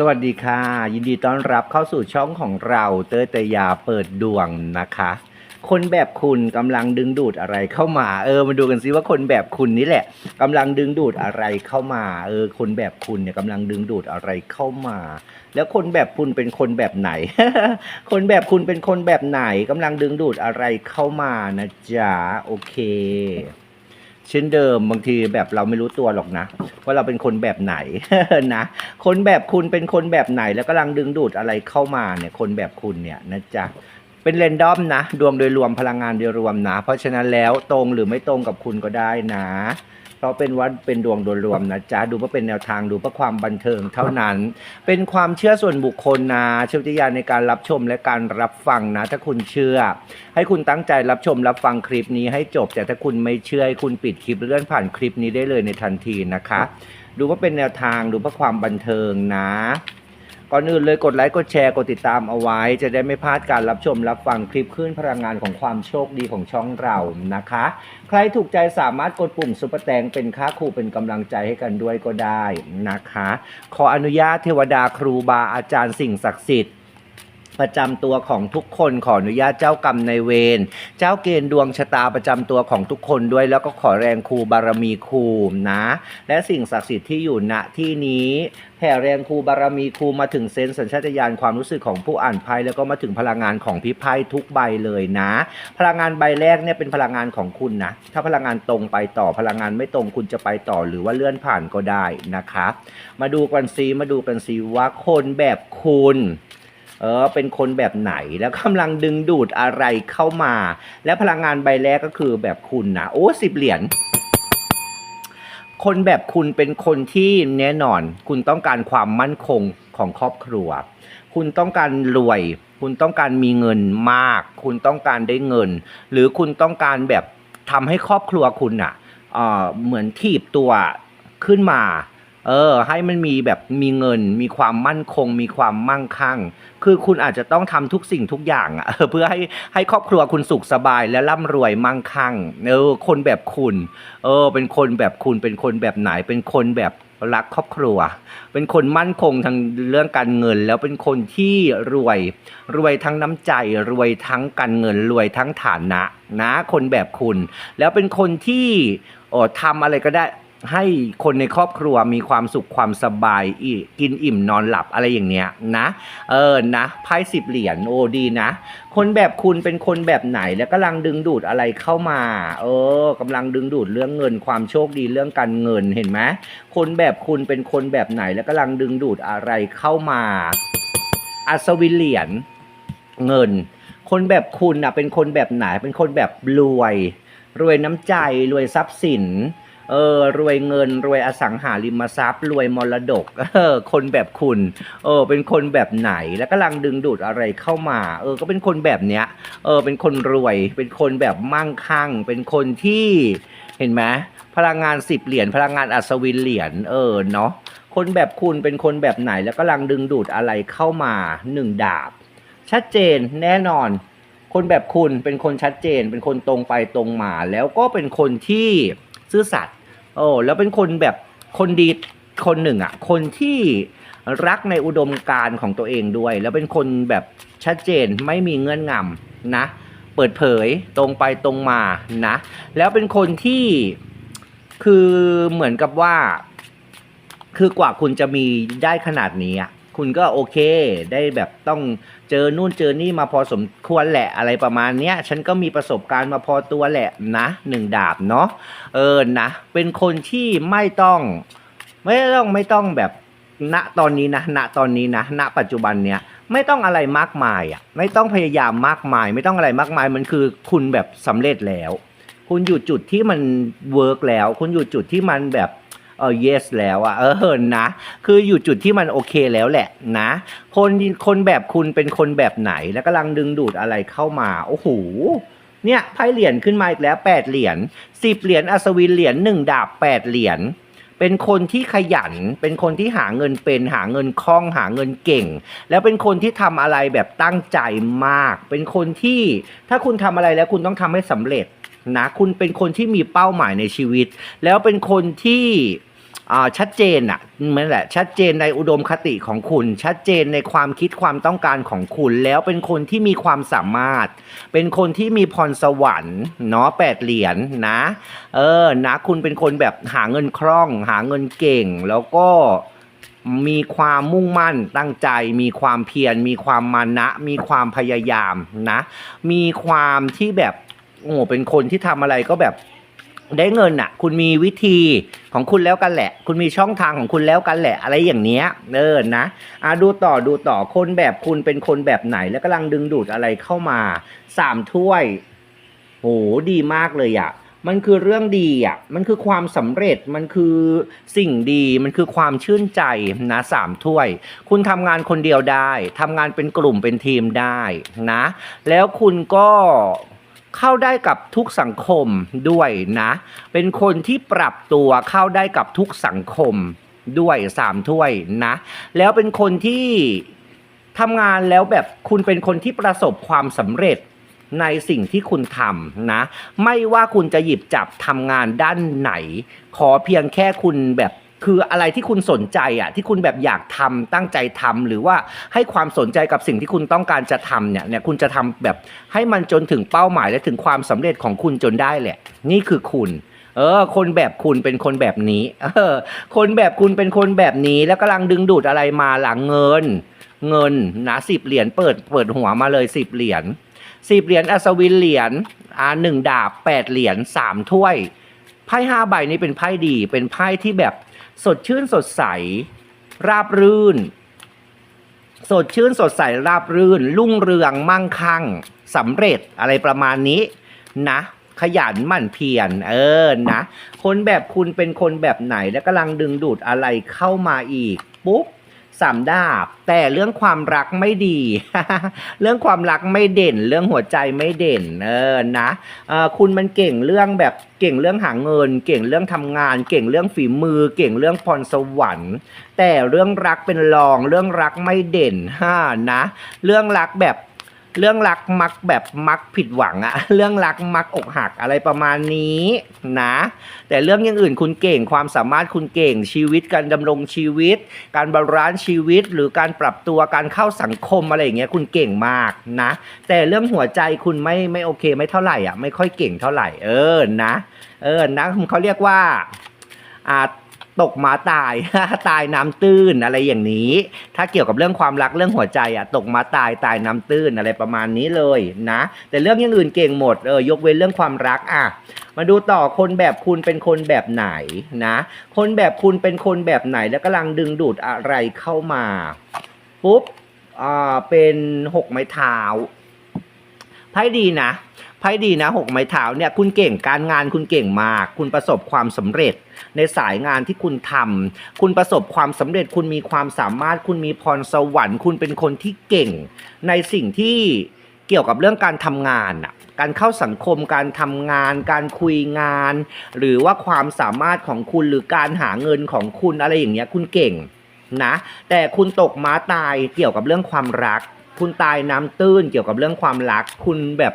สวัสดีค่ะ ยินดีต้อนรับเข้าสู่ช่องของเราเตยเตยาเปิดดวงนะคะ คนแบบคุณกำลังดึงดูดอะไรเข้ามา เออมาดูกันซิว่าคนแบบคุณนี่แหละกำลังดึงดูดอะไรเข้ามา เออ คนแบบคุณเนี่ยกำลังดึงดูดอะไรเข้ามา แล้วคนแบบคุณเป็นคนแบบไหน คนแบบคุณเป็นคนแบบไหนกำลังดึงดูดอะไรเข้ามานะจ๊ะโอเค เช่นเดิมบางทีแบบเราไม่รู้ตัวหรอกนะ ว่าเราเป็นคนแบบไหนนะ คนแบบคุณเป็นคนแบบไหน แล้วกำลังดึงดูดอะไรเข้ามาเนี่ยคนแบบคุณเนี่ยนะจ๊ะเป็นเรนดอมนะ ดวงโดยรวมพลังงานโดยรวมนะ เพราะฉะนั้นแล้วตรงหรือไม่ตรงกับคุณก็ได้นะ เพราะเป็นวัดเป็นดวงโดยรวมนะจ๊ะดูเพื่อเป็นแนวทางดูเพื่อความบันเทิงเท่านั้น เป็นความเชื่อส่วนบุคคลนะเชื่อวิทยาในการรับชมและการรับฟังนะ ถ้าคุณเชื่อ ให้คุณตั้งใจรับชมรับฟังคลิปนี้ให้จบ แต่ถ้าคุณไม่เชื่อให้คุณปิดคลิปเลื่อนผ่านคลิปนี้ได้เลยในทันทีนะคะ ดูว่าเป็นแนวทางดูเพื่อความบันเทิงนะ ก่อนอื่นเลยกดไลค์กดแชร์กดติดตามเอาไว้ จะได้ไม่พลาดการรับชมรับฟังคลิปขึ้นพลังงานของความโชคดีของช่องเรานะคะ ใครถูกใจสามารถกดปุ่มซุปเปอร์แตงเป็นค่าครูเป็นกำลังใจให้กันด้วยก็ได้นะคะ ขออนุญาตเทวดาครูบาอาจารย์สิ่งศักดิ์สิทธิ์ ประจำตัวของทุกคนขออนุญาตเจ้ากรรมในเวรเจ้าเกณฑ์ดวงชะตาประจำตัวของทุกคนด้วย แล้วก็ขอแรงครูบารมีครูนะ และสิ่งศักดิ์สิทธิ์ที่อยู่ณที่นี้แผ่แรงครูบารมีครูมาถึงเซนส์สัญชาตญาณความรู้สึกของผู้อ่านไพ่แล้วก็มาถึงพลังงานของพี่ไพ่ทุกใบเลยนะ พลังงานใบแรกเนี่ยเป็นพลังงานของคุณนะ ถ้าพลังงานตรงไปต่อพลังงานไม่ตรงคุณจะไปต่อหรือว่าเลื่อนผ่านก็ได้นะคะ มาดูกันซีมาดูกันซีว่าคนแบบคุณ เออเป็นคนแบบไหนแล้วกำลังดึงดูดอะไรเข้ามา และพลังงานใบแรกก็คือแบบคุณนะโอ้สิบเหรียญคนแบบคุณเป็นคนที่แน่นอน คุณต้องการความมั่นคงของครอบครัว คุณต้องการรวย คุณต้องการมีเงินมาก คุณต้องการได้เงิน หรือคุณต้องการแบบทำให้ครอบครัวคุณอะเอ่อเหมือนทีบตัวขึ้นมา เออ ให้มันมีแบบมีเงิน มีความมั่นคง มีความมั่งคั่ง คือคุณอาจจะต้องทำทุกสิ่งทุกอย่างอะเพื่อให้ให้ครอบครัวคุณสุขสบายและร่ำรวยมั่งคั่งเออคนแบบคุณ เออ เป็นคนแบบคุณเป็นคนแบบไหนเป็นคนแบบรักครอบครัว เป็นคนมั่นคงทางเรื่องการเงิน แล้วเป็นคนที่รวย รวยทั้งน้ำใจ รวยทั้งการเงิน รวยทั้งฐานะ นะ คนแบบคุณ แล้วเป็นคนที่โอ้ทำอะไรก็ได้ ให้คนในครอบครัวมีความสุขความสบายอีกินอิ่มนอนหลับอะไรอย่างเนี้ยนะ เออนะไพ่สิบเหรียญโอ้ดีนะ คนแบบคุณเป็นคนแบบไหนแล้วกำลังดึงดูดอะไรเข้ามา เออกำลังดึงดูดเรื่องเงินความโชคดีเรื่องการเงินเห็นไหมคนแบบคุณเป็นคนแบบไหนแล้วกำลังดึงดูดอะไรเข้ามาอัศวินเหรียญเงิน คนแบบคุณอะเป็นคนแบบไหนเป็นคนแบบรวย รวยน้ำใจรวยทรัพย์สิน เออรวยเงินรวยอสังหาริมทรัพย์ รวยมรดกเออคนแบบคุณเออเป็นคนแบบไหนแล้วกำลังดึงดูดอะไรเข้ามา เออก็เป็นคนแบบเนี้ยเออเป็นคนรวย เป็นคนแบบมั่งคั่ง เป็นคนที่เห็นไหมพลังงานสิบเหรียญพลังงานอัศวินเหรียญเออเนาะคนแบบคุณเป็นคนแบบไหนแล้วกำลังดึงดูดอะไรเข้ามาหนึ่งดาบ ชัดเจนแน่นอน คนแบบคุณเป็นคนชัดเจน เป็นคนตรงไปตรงมา แล้วก็เป็นคนที่ซื่อสัตย์ โอ้แล้วเป็นคนแบบคนดีคนหนึ่งอะ คนที่รักในอุดมการณ์ของตัวเองด้วย แล้วเป็นคนแบบชัดเจนไม่มีเงื่อนงำนะ เปิดเผยตรงไปตรงมานะ แล้วเป็นคนที่คือเหมือนกับว่า คือกว่าคุณจะมีได้ขนาดนี้อะ คุณก็โอเค ได้แบบต้องเจอนู่นเจอนี่มาพอสมควรแหละอะไรประมาณเนี้ย ฉันก็มีประสบการณ์มาพอตัวแหละนะหนึ่งดาบเนาะเออนะเป็นคนที่ไม่ต้อง ไม่ต้องไม่ต้องแบบณตอนนี้นะณตอนนี้นะณปัจจุบันเนี้ยไม่ต้องอะไรมากมายอะไม่ต้องพยายามมากมาย ไม่ต้องอะไรมากมายมันคือคุณแบบสำเร็จแล้ว คุณอยู่จุดที่มันเวิร์กแล้ว คุณอยู่จุดที่มันแบบ เออ yes แล้วอะเออนะ คืออยู่จุดที่มันโอเคแล้วแหละนะ คนคนแบบคุณเป็นคนแบบไหนแล้วกำลังดึงดูดอะไรเข้ามาโอ้โหเนี่ยไพ่เหรียญขึ้นมาอีกแล้วแปดเหรียญสิบเหรียญอัศวินเหรียญหนึ่งดาบแปดเหรียญเป็นคนที่ขยัน เป็นคนที่หาเงินเป็น หาเงินคล่อง หาเงินเก่ง แล้วเป็นคนที่ทำอะไรแบบตั้งใจมาก เป็นคนที่ถ้าคุณทำอะไรแล้วคุณต้องทำให้สำเร็จนะ คุณเป็นคนที่มีเป้าหมายในชีวิต แล้วเป็นคนที่ ชัดเจนอะนั่นแหละ ชัดเจนในอุดมคติของคุณ ชัดเจนในความคิดความต้องการของคุณ แล้วเป็นคนที่มีความสามารถ เป็นคนที่มีพรสวรรค์เนาะแปดเหรียญนะ เออนะคุณเป็นคนแบบหาเงินคล่อง หาเงินเก่ง แล้วก็มีความมุ่งมั่นตั้งใจ มีความเพียรมีความมานะ มีความพยายามนะ มีความที่แบบโอ้เป็นคนที่ทำอะไรก็แบบ ได้เงินอะ คุณมีวิธีของคุณแล้วกันแหละ คุณมีช่องทางของคุณแล้วกันแหละ อะไรอย่างเนี้ยเออนะอะดูต่อดูต่อคนแบบคุณเป็นคนแบบไหน แล้วกำลังดึงดูดอะไรเข้ามาสามถ้วยโหดีมากเลยอะมันคือเรื่องดีอะ มันคือความสำเร็จ มันคือสิ่งดี มันคือความชื่นใจนะสามถ้วย คุณทำงานคนเดียวได้ทำงานเป็นกลุ่มเป็นทีมได้นะ แล้วคุณก็ เข้าได้กับทุกสังคมด้วยนะ เป็นคนที่ปรับตัวเข้าได้กับทุกสังคมด้วยสามถ้วยนะ แล้วเป็นคนที่ทำงานแล้วแบบคุณเป็นคนที่ประสบความสำเร็จในสิ่งที่คุณทำนะ ไม่ว่าคุณจะหยิบจับทำงานด้านไหน ขอเพียงแค่คุณแบบ คืออะไรที่คุณสนใจอะที่คุณแบบอยากทำตั้งใจทำหรือว่าให้ความสนใจกับสิ่งที่คุณต้องการจะทำเนี่ยเนี่ยคุณจะทำแบบให้มันจนถึงเป้าหมายและถึงความสำเร็จของคุณจนได้แหละ นี่คือคุณเออ คนแบบคุณเป็นคนแบบนี้ เออ คนแบบคุณเป็นคนแบบนี้ แล้วกำลังดึงดูดอะไรมาหลังเงิน เงินนะสิบเหรียญเปิดเปิดหัวมาเลยสิบเหรียญสิบเหรียญอัศวินเหรียญอ่าหนึ่งดาบแปดเหรียญสามถ้วยไพ่ห้าใบนี้เป็นไพ่ดี เป็นไพ่ที่แบบ สดชื่นสดใส ราบรื่น สดชื่นสดใสราบรื่น รุ่งเรืองมั่งคั่งสำเร็จอะไรประมาณนี้นะขยันหมั่นเพียรเออนะ คนแบบคุณเป็นคนแบบไหนและกำลังดึงดูดอะไรเข้ามาอีก ปุ๊บ สามดาบ แต่เรื่องความรักไม่ดี เรื่องความรักไม่เด่น เรื่องหัวใจไม่เด่นเออนะเออคุณมันเก่งเรื่องแบบเก่งเรื่องหาเงิน เก่งเรื่องทำงาน เก่งเรื่องฝีมือ เก่งเรื่องพรสวรรค์ แต่เรื่องรักเป็นรอง เรื่องรักไม่เด่นฮ่านะ เรื่องรักแบบ เรื่องรักมักแบบมักผิดหวังอะเรื่องรักมักอกหักอะไรประมาณนี้นะ แต่เรื่องอย่างอื่นคุณเก่งความสามารถคุณเก่งชีวิตการดำรงชีวิต การบาลานซ์ชีวิต หรือการปรับตัวการเข้าสังคมอะไรอย่างเงี้ยคุณเก่งมากนะ แต่เรื่องหัวใจคุณไม่ไม่โอเคไม่เท่าไหร่อะไม่ค่อยเก่งเท่าไหร่ เออนะ เออนะเขาเรียกว่าอ่า ตกมาตาย ตายน้ำตื้นอะไรอย่างนี้ ถ้าเกี่ยวกับเรื่องความรักเรื่องหัวใจอะตกมาตายตายน้ำตื้นอะไรประมาณนี้เลยนะ แต่เรื่องอย่างอื่นเก่งหมดเออยกเว้นเรื่องความรักอะมาดูต่อคนแบบคุณเป็นคนแบบไหนนะ คนแบบคุณเป็นคนแบบไหนแล้วกำลังดึงดูดอะไรเข้ามาปุ๊บอ่าเป็นหกไม้เท้าไพ่ดีนะ ไพ่ดีนะหกไม้เท้าเนี่ยคุณเก่งการงานคุณเก่งมาก คุณประสบความสำเร็จในสายงานที่คุณทำคุณประสบความสำเร็จ คุณมีความสามารถ คุณมีพรสวรรค์ คุณเป็นคนที่เก่ง ในสิ่งที่เกี่ยวกับเรื่องการทำงานน่ะการเข้าสังคมการทำงาน การคุยงาน หรือว่าความสามารถของคุณหรือการหาเงินของคุณอะไรอย่างเงี้ยคุณเก่งนะ แต่คุณตกม้าตายเกี่ยวกับเรื่องความรัก คุณตายน้ำตื้นเกี่ยวกับเรื่องความรัก คุณแบบ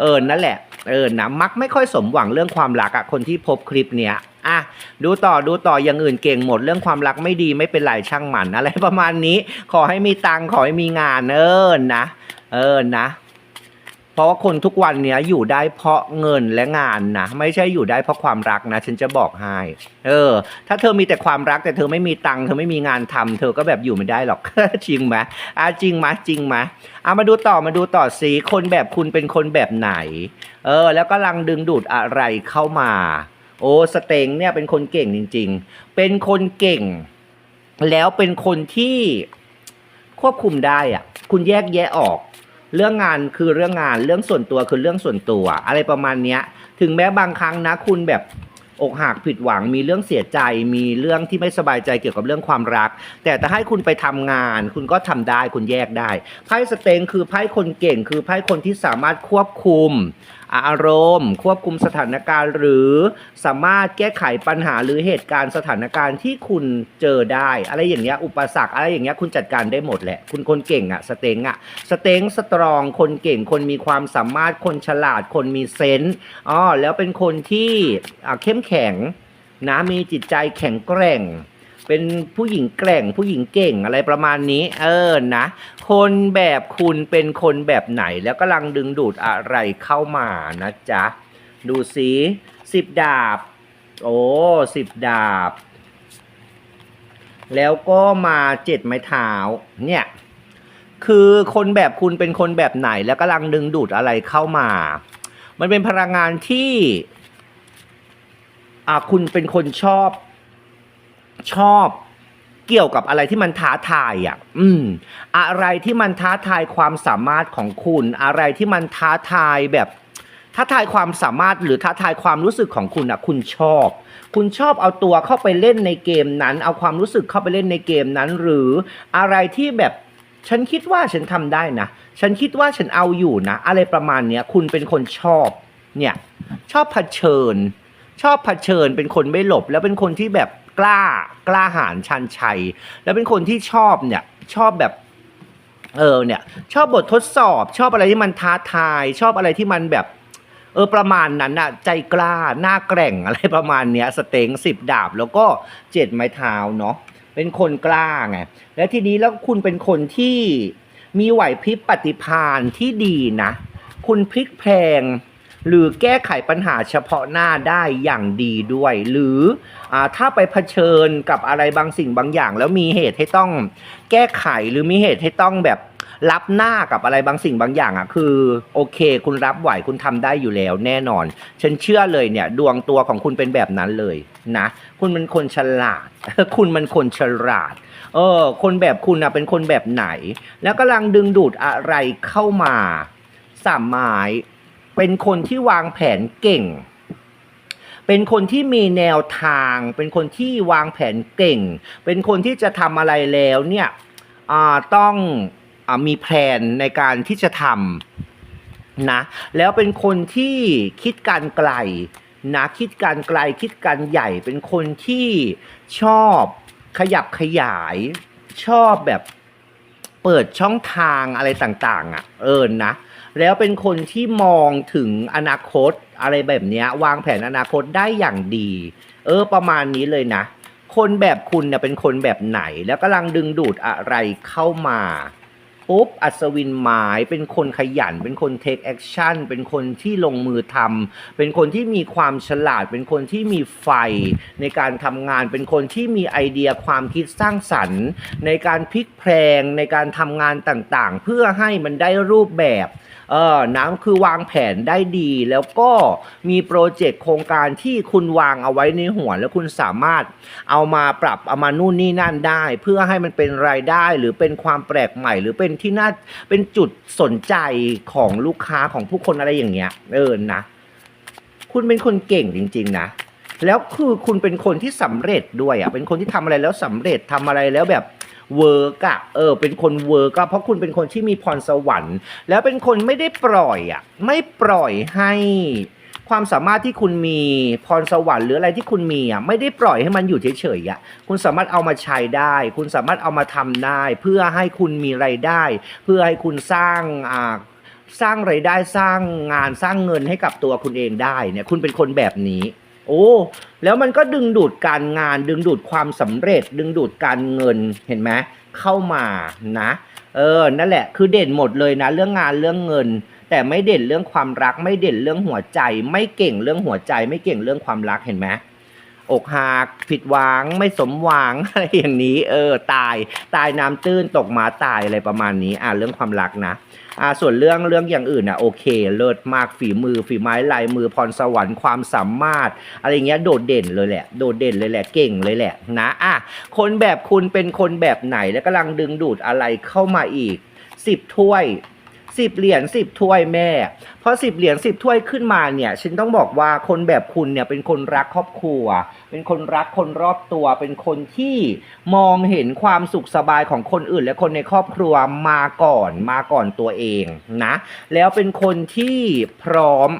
เออนั่นแหละเออนะมักไม่ค่อยสมหวังเรื่องความรักอะคนที่พบคลิปเนี้ยอะดูต่อดูต่ออย่างอื่นเก่งหมดเรื่องความรักไม่ดีไม่เป็นไรช่างมันอะไรประมาณนี้ ขอให้มีตังขอให้มีงานเออนะ เออนะ เพราะว่าคนทุกวันเนี้ยอยู่ได้เพราะเงินและงานนะไม่ใช่อยู่ได้เพราะความรักนะ ฉันจะบอกให้เออ ถ้าเธอมีแต่ความรักแต่เธอไม่มีตังค์เธอไม่มีงานทำเธอก็แบบอยู่ไม่ได้หรอก จริงไหมอะจริงไหมจริงไหมอะมาดูต่อมาดูต่อสิคนแบบคุณเป็นคนแบบไหน เออ แล้วก็ลังดึงดูดอะไรเข้ามา โอ้สเต็งเนี่ยเป็นคนเก่งจริง ๆ เป็นคนเก่ง แล้วเป็นคนที่ควบคุมได้อะ คุณแยกแยะออก เรื่องงานคือเรื่องงานเรื่องส่วนตัวคือเรื่องส่วนตัว อะไรประมาณเนี้ย ถึงแม้บางครั้งนะคุณแบบอกหักผิดหวังมีเรื่องเสียใจมีเรื่องที่ไม่สบายใจเกี่ยวกับเรื่องความรัก แต่ถ้าให้คุณไปทำงาน คุณก็ทำได้คุณแยกได้ไพ่สเตงคือไพ่คนเก่ง คือไพ่คนที่สามารถควบคุม อารมณ์ ควบคุมสถานการณ์หรือสามารถแก้ไขปัญหาหรือเหตุการณ์สถานการณ์ที่คุณเจอได้ อะไรอย่างเงี้ยอุปสรรคอะไรอย่างเงี้ยคุณจัดการได้หมดแหละ คุณคนเก่งอะสเต็งอะสเต็งสตรองคนเก่งคนมีความสามารถคนฉลาดคนมีเซนส์อ๋อแล้วเป็นคนที่อ่าเข้มแข็งนะมีจิตใจแข็งแกร่ง เป็นผู้หญิงแกร่งผู้หญิงเก่งอะไรประมาณนี้ เออนะ คนแบบคุณเป็นคนแบบไหนแล้วกำลังดึงดูดอะไรเข้ามานะจ๊ะ ดูสิสิบดาบ โอ้สิบดาบ แล้วก็มาเจ็ดไม้เท้าเนี่ยคือคนแบบคุณเป็นคนแบบไหนแล้วกำลังดึงดูดอะไรเข้ามา มันเป็นพลังงานที่ อ่าคุณเป็นคนชอบ ชอบเกี่ยวกับอะไรที่มันท้าทายอะ อืม อะไรที่มันท้าทายความสามารถของคุณ อะไรที่มันท้าทายแบบท้าทายความสามารถหรือท้าทายความรู้สึกของคุณอะ คุณชอบ คุณชอบเอาตัวเข้าไปเล่นในเกมนั้น เอาความรู้สึกเข้าไปเล่นในเกมนั้น หรืออะไรที่แบบฉันคิดว่าฉันทำได้นะ ฉันคิดว่าฉันเอาอยู่นะ อะไรประมาณเนี้ย คุณเป็นคนชอบ เนี่ย ชอบเผชิญ ชอบเผชิญ เป็นคนไม่หลบ แล้วเป็นคนที่แบบ กล้ากล้าหาญชันชัย แล้วเป็นคนที่ชอบเนี่ยชอบแบบเออเนี่ยชอบบททดสอบชอบอะไรที่มันท้าทาย ชอบอะไรที่มันแบบ เออประมาณนั้นอะใจกล้าหน้าแกร่งอะไรประมาณเนี้ยสเต็งสิบดาบแล้วก็เจ็ดไม้เท้าเนาะเป็นคนกล้าไงแล้วทีนี้แล้วคุณเป็นคนที่มีไหวพริบปฏิภาณที่ดีนะ คุณพลิกแพลง หรือแก้ไขปัญหาเฉพาะหน้าได้อย่างดีด้วย หรืออถ้าไปเผชิญกับอะไรบางสิ่งบางอย่าง แล้วมีเหตุให้ต้องแก้ไขหรือมีเหตุให้ต้องแบบรับหน้ากับอะไรบางสิ่งบางอย่างอะคือโอเค คุณรับไหวคุณทำได้อยู่แล้วแน่นอน ฉันเชื่อเลยเนี่ย ดวงตัวของคุณเป็นแบบนั้นเลยนะ คุณเป็นคนฉลาด คุณมันคนฉลาด เออ คนแบบคุณนะเป็นคนแบบไหน แล้วกำลังดึงดูดอะไรเข้ามาสามหมาย เป็นคนที่วางแผนเก่ง เป็นคนที่มีแนวทาง เป็นคนที่วางแผนเก่ง เป็นคนที่จะทำอะไรแล้วเนี่ยอ่าต้องอามีแผนในการที่จะทำนะ แล้วเป็นคนที่คิดการไกลนะคิดการไกลคิดการใหญ่ เป็นคนที่ชอบขยับขยาย ชอบแบบเปิดช่องทางอะไรต่าง ๆอะ เออนะ แล้วเป็นคนที่มองถึงอนาคตอะไรแบบนี้วางแผนอนาคตได้อย่างดี เออประมาณนี้เลยนะ คนแบบคุณเนี่ยเป็นคนแบบไหน แล้วกำลังดึงดูดอะไรเข้ามาปุ๊บอัศวินหมายเป็นคนขยัน เป็นคนเทคแอคชั่นเป็นคนที่ลงมือทำเป็นคนที่มีความฉลาด เป็นคนที่มีไฟในการทำงาน เป็นคนที่มีไอเดียความคิดสร้างสรรค์ ในการพลิกแพลงในการทำงานต่างๆ เพื่อให้มันได้รูปแบบ เออน้ำคือวางแผนได้ดี แล้วก็มีโปรเจกต์โครงการที่คุณวางเอาไว้ในหัว แล้วคุณสามารถเอามาปรับเอามานู่นนี่นั่นได้ เพื่อให้มันเป็นรายได้หรือเป็นความแปลกใหม่ หรือเป็นที่น่าเป็นจุดสนใจของลูกค้าของผู้คนอะไรอย่างเงี้ยเออนะ คุณเป็นคนเก่งจริง ๆ นะแล้วคือคุณเป็นคนที่สำเร็จด้วยอะเป็นคนที่ทำอะไรแล้วสำเร็จทำอะไรแล้วแบบ เวิร์กอะเออ เป็นคนเวิร์กอะเพราะคุณเป็นคนที่มีพรสวรรค์ แล้วเป็นคนไม่ได้ปล่อยอะไม่ปล่อยให้ความสามารถที่คุณมีพรสวรรค์หรืออะไรที่คุณมีอะไม่ได้ปล่อยให้มันอยู่เฉยๆอะคุณสามารถเอามาใช้ได้ คุณสามารถเอามาทำได้ เพื่อให้คุณมีไรายได้ เพื่อให้คุณสร้างอ่าสร้างไรายได้สร้างงานสร้างเงินให้กับตัวคุณเองได้เนี่ยคุณเป็นคนแบบนี้ โอ้ แล้วมันก็ดึงดูดการงาน ดึงดูดความสำเร็จ ดึงดูดการเงินเห็นไหมเข้ามานะ เออ นั่นแหละ คือเด่นหมดเลยนะ เรื่องงานเรื่องเงิน แต่ไม่เด่นเรื่องความรัก ไม่เด่นเรื่องหัวใจ ไม่เก่งเรื่องหัวใจ ไม่เก่งเรื่องความรักเห็นไหม อกหักผิดหวังไม่สมหวังอะไรอย่างนี้ เออตายตายน้ำตื้นตกหมาตายอะไรประมาณนี้ อ่าเรื่องความรักนะอ่าส่วนเรื่องเรื่องอย่างอื่นนะโอเค เลิศมากฝีมือฝีไม้ลายมือพรสวรรค์ความสามารถ อะไรเงี้ยโดดเด่นเลยแหละ โดดเด่นเลยแหละเก่งเลยแหละนะอะคนแบบคุณเป็นคนแบบไหนแล้วกำลังดึงดูดอะไรเข้ามาอีกสิบถ้วย สิบเหรียญสิบถ้วยแม่พอสิบเหรียญสิบถ้วยขึ้นมาเนี่ย ฉันต้องบอกว่าคนแบบคุณเนี่ยเป็นคนรักครอบครัว เป็นคนรักคนรอบตัว เป็นคนที่มองเห็นความสุขสบายของคนอื่น และคนในครอบครัวมาก่อนมาก่อนตัวเองนะ แล้วเป็นคนที่พร้อม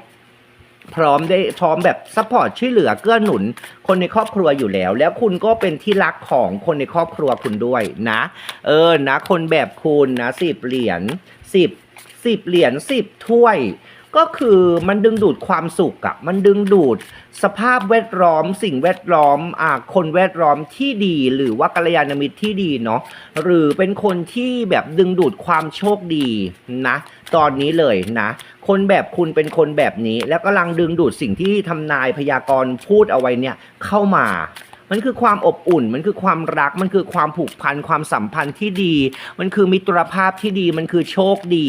พร้อมได้พร้อมแบบซัพพอร์ตช่วยเหลือเกื้อหนุน คนในครอบครัวอยู่แล้ว แล้วคุณก็เป็นที่รักของคนในครอบครัวคุณด้วยนะ เออนะ คนแบบคุณนะสิบเหรียญสิบ สิบเหรียญสิบถ้วย ก็คือมันดึงดูดความสุขอะมันดึงดูดสภาพแวดล้อม สิ่งแวดล้อมอ่าคนแวดล้อมที่ดี หรือว่ากัลยาณมิตรที่ดีเนาะหรือเป็นคนที่แบบดึงดูดความโชคดีนะ ตอนนี้เลยนะ คนแบบคุณเป็นคนแบบนี้ แล้วกำลังดึงดูดสิ่งที่ทำนายพยากรณ์พูดเอาไว้เนี่ยเข้ามามันคือความอบอุ่น มันคือความรัก มันคือความผูกพัน ความสัมพันธ์ที่ดี มันคือมิตรภาพที่ดี มันคือโชคดี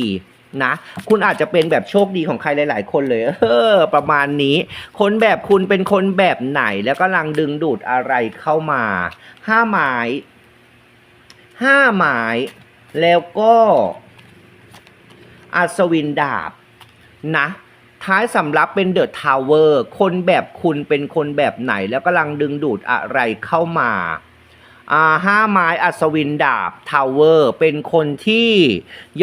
นะ คุณอาจจะเป็นแบบโชคดีของใครหลาย ๆ คนเลยเออประมาณนี้ คนแบบคุณเป็นคนแบบไหนแล้วกำลังดึงดูดอะไรเข้ามาห้าไม้ห้าไม้แล้วก็อัศวินดาบนะท้ายสำรับเป็นเดอะทาวเวอร์คนแบบคุณเป็นคนแบบไหน แล้วกำลังดึงดูดอะไรเข้ามา ห้าไม้อัศวินดาบทาวเวอร์เป็นคนที่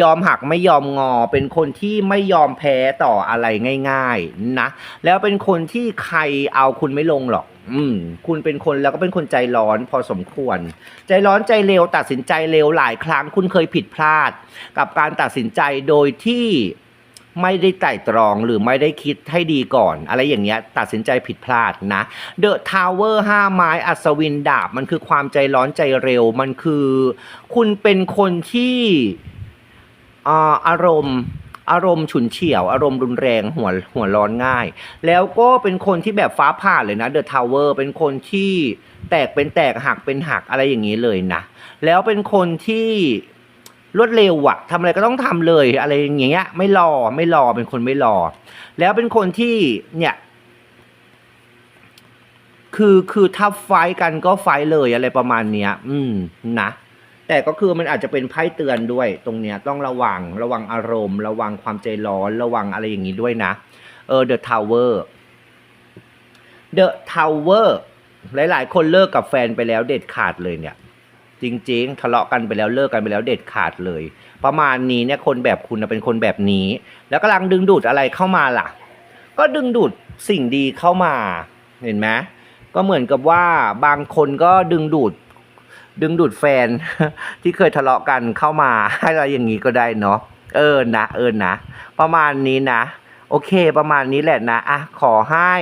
ยอมหักไม่ยอมงอ เป็นคนที่ไม่ยอมแพ้ต่ออะไรง่ายๆนะ แล้วเป็นคนที่ใครเอาคุณไม่ลงหรอก อืม คุณเป็นคนแล้วก็เป็นคนใจร้อนพอสมควร ใจร้อนใจเร็วตัดสินใจเร็วหลายครั้ง คุณเคยผิดพลาด กับการตัดสินใจโดยที่ ไม่ได้ไต่ตรองหรือไม่ได้คิดให้ดีก่อน อะไรอย่างเงี้ยตัดสินใจผิดพลาดนะเดอะทาวเวอร์ห้าไม้อัศวินดาบ มันคือความใจร้อนใจเร็ว มันคือ คุณเป็นคนที่อ่าอารมณ์อารมณ์ฉุนเฉียว อารมณ์รุนแรงหัวหัวร้อนง่าย แล้วก็เป็นคนที่แบบฟ้าผ่าเลยนะเดอะทาวเวอร์เป็นคนที่แตกเป็นแตกหักเป็นหักอะไรอย่างนี้เลยนะ แล้วเป็นคนที่ รวดเร็วอะทำอะไรก็ต้องทำเลย อะไรอย่างเงี้ย ไม่รอไม่รอเป็นคนไม่รอ แล้วเป็นคนที่เนี่ยคือคือถ้าไฟกันก็ไฟเลยอะไรประมาณเนี้ย อืมนะ แต่ก็คือมันอาจจะเป็นไพ่เตือนด้วย ตรงเนี้ยต้องระวังระวังอารมณ์ ระวังความใจร้อน ระวังอะไรอย่างนี้ด้วยนะ เออ The Tower The Tower หลาย ๆ คนเลิกกับแฟนไปแล้วเด็ดขาดเลยเนี่ย จริง ๆ ทะเลาะกันไปแล้วเลิกกันไปแล้วเด็ดขาดเลย ประมาณนี้เนี่ยคนแบบคุณน่ะเป็นคนแบบนี้ แล้วกำลังดึงดูดอะไรเข้ามาล่ะ ก็ดึงดูดสิ่งดีเข้ามาเห็นไหมก็เหมือนกับว่าบางคนก็ดึงดูดดึงดูดแฟนที่เคยทะเลาะกันเข้ามาอะไรอย่างนี้ก็ได้เนาะเออนะเออนะ ประมาณนี้นะ โอเค ประมาณนี้แหละนะอะขอให้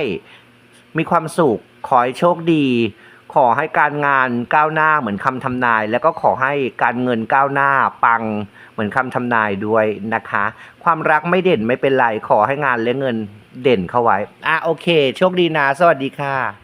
มีความสุขขอให้โชคดี ขอให้การงานก้าวหน้าเหมือนคำทำนาย แล้วก็ขอให้การเงินก้าวหน้าปังเหมือนคำทำนายด้วยนะคะ ความรักไม่เด่นไม่เป็นไรขอให้งานและเงินเด่นเข้าไว้อะโอเค โชคดีนะ สวัสดีค่ะ